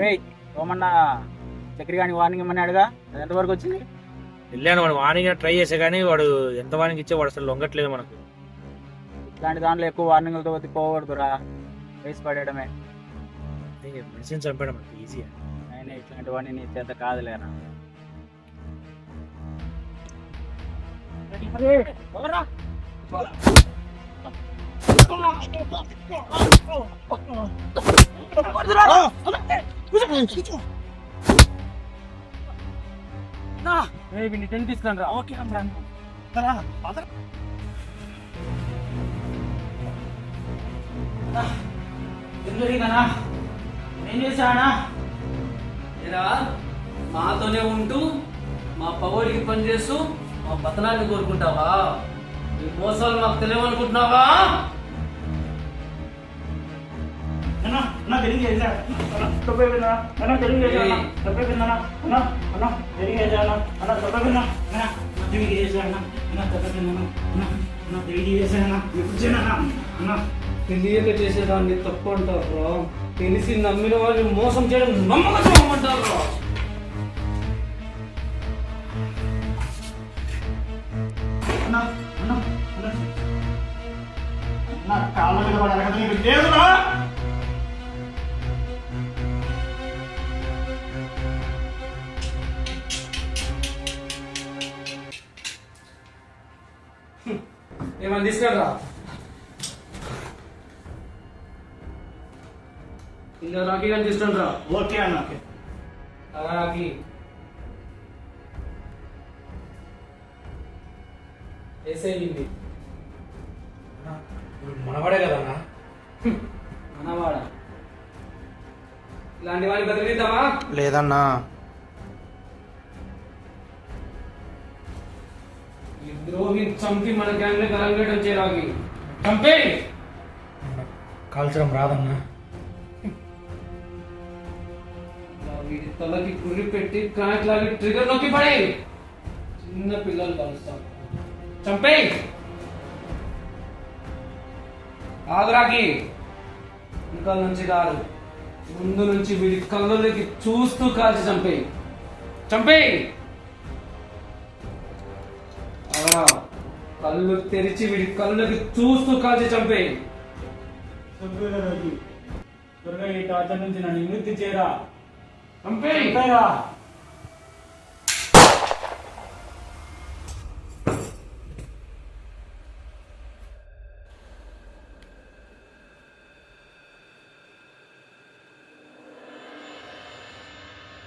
రే సోమన్న చక్రి గాని వార్నింగ్ ఇమ్మని అడగా? అది ఎంతవరకు వచ్చింది? వెళ్ళాను వాడు వార్నింగ్ ట్రై చేసే కానీ వాడు ఎంత వార్నింగ్ ఇచ్చే వాడు అసలు లొంగట్లేదు మనకు. ఇట్లాంటి దాంట్లో ఎక్కువ వార్నింగ్లతో పోకూడదురా. వేసి పడేయడమే. మెడిసిన్ చంపడం మనకి ఈజీ అయినా ఇట్లాంటివన్నీ నీ చేత కాదులేరా. టెన్ చేశానా ఏరా మాతోనే ఉంటూ మా పవడికి పనిచేస్తూ మా పతనాన్ని కోరుకుంటావా? ఈ మోసాలు మాకు తెలియవనుకుంటున్నావా? అన్న అన్న తిరిగి చేశా తప్పే విన్నా. అన్న తిరిగి చేశా అన్న తప్పే విన్నా. అన్న అన్న తిరిగి చేశా అన్న అన్న తప్పే విన్నా. అన్న అన్న తిరిగి చేశా అన్న అన్న తప్పే విన్నా. అన్న అన్న తిరిగి చేశా అన్న చేయనా అన్న. తెలియక చేసేదాన్ని తప్పు అంటారు తెలిసి నమ్మిన వాళ్ళు మోసం చేయడం నమ్మకం అంటారు అన్న అన్న అన్న. నా కాళ్ళ మీద పడే అడగదు నీకు లేదురా ఏమని తీసుకెళ్ళరా ఇంకా రాఖీ కానీ తీసుకుని రా ఓకే అన్న ఓకే. అలా రాఖీ. వేసేయండి మనవాడే కదన్నా మనవాడ? ఇలాంటి వాడిని బతికిద్దామా? లేదన్నా. ఈ ద్రోహిని చంపి మన గ్యాంగ్లో కలంగడం చేయరాగి. చంపే! కాల్చడం రాదన్నా. వీడి తలకి గురి పెట్టి క్రాక్ లాగి ట్రిగర్ నొక్కి పడే! చిన్న పిల్లలు కలుస్తాం. చంపే! ఆగరాకి ఇంకా నుంచి కాదు ముందు నుంచి వీడి కళ్ళలోకి చూస్తూ కాల్చి చంపే. చంపే! కళ్ళు తెరిచి వీడి కళ్ళకి చూస్తూ కాల్చి చంపే త్వరగా ఈ టార్చర్ నుంచి నన్ను విముక్తి చేయరా? చంపే చంపేరా?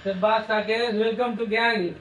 Sebastian, welcome to gang.